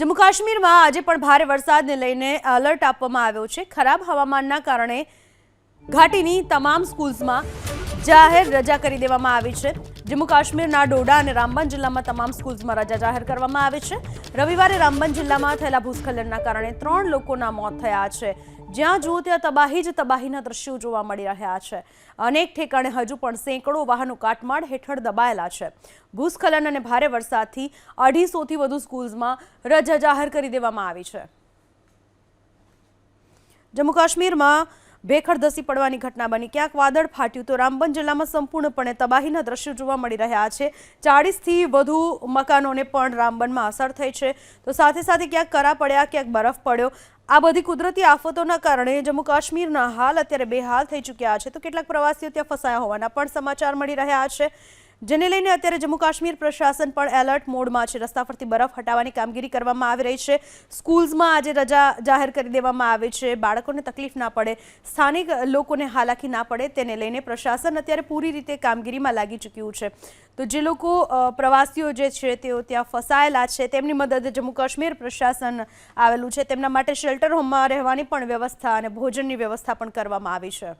જમ્મુ કાશ્મીરમાં આજે પણ ભારે વરસાદને લઈને એલર્ટ આપવામાં આવ્યો છે. ખરાબ હવામાનના કારણે ઘાટીની તમામ સ્કૂલ્સમાં જાહેર રજા કરી દેવામાં આવી છે. જમ્મુ કાશ્મીરના ડોડા અને રામબન જિલ્લામાં તમામ સ્કૂલ્સમાં રજા જાહેર કરવામાં આવી છે. રવિવારે રામબન જિલ્લામાં થયેલા ભૂસ્ખલનના કારણે ત્રણ લોકોના મોત થયા છે. જ્યાં જુઓ ત્યાં તબાહી જ તબાહીના દ્રશ્યો જોવા મળી રહ્યા છે. અનેક ઠેકાણે હજુ પણ સેંકડો વાહનો કાટમાળ હેઠળ દબાયેલા છે. ભૂસ્ખલન અને ભારે વરસાદથી અઢીસોથી વધુ સ્કૂલ્સમાં રજા જાહેર કરી દેવામાં આવી છે. જમ્મુ કાશ્મીરમાં ભેખડ ધસી પડવાની ઘટના બની. ક્યાંક વાદળ ફાટ્યું તો રામબન જિલ્લામાં સંપૂર્ણપણે તબાહીના દ્રશ્યો જોવા મળી રહ્યા છે. ચાળીસથી વધુ મકાનોને પણ રામબનમાં અસર થઈ છે. તો સાથે સાથે ક્યાંક કરા પડ્યા, ક્યાંક બરફ પડ્યો. આ બધી કુદરતી આફતોના કારણે જમ્મુ કાશ્મીરના હાલ અત્યારે બેહાલ થઈ ચૂક્યા છે. તો કેટલાક પ્રવાસીઓ ત્યાં ફસાયા હોવાના પણ સમાચાર મળી રહ્યા છે. જેને લઈને અત્યારે જમ્મુ કાશ્મીર પ્રશાસન પણ એલર્ટ મોડમાં છે. રસ્તા પરથી બરફ હટાવવાની કામગીરી કરવામાં આવી રહી છે. સ્કૂલ્સમાં આજે રજા જાહેર કરી દેવામાં આવી છે. બાળકોને તકલીફ ના પડે, સ્થાનિક લોકોને હાલાકી ના પડે, તેને લઈને પ્રશાસન અત્યારે પૂરી રીતે કામગીરીમાં લાગી ચૂક્યું છે. તો જે લોકો પ્રવાસીઓ જે છે, તેઓ ત્યાં ફસાયેલા છે, તેમની મદદ જમ્મુ કાશ્મીર પ્રશાસન આવેલું છે. તેમના માટે શેલ્ટર હોમમાં રહેવાની પણ વ્યવસ્થા અને ભોજનની વ્યવસ્થા પણ કરવામાં આવી છે.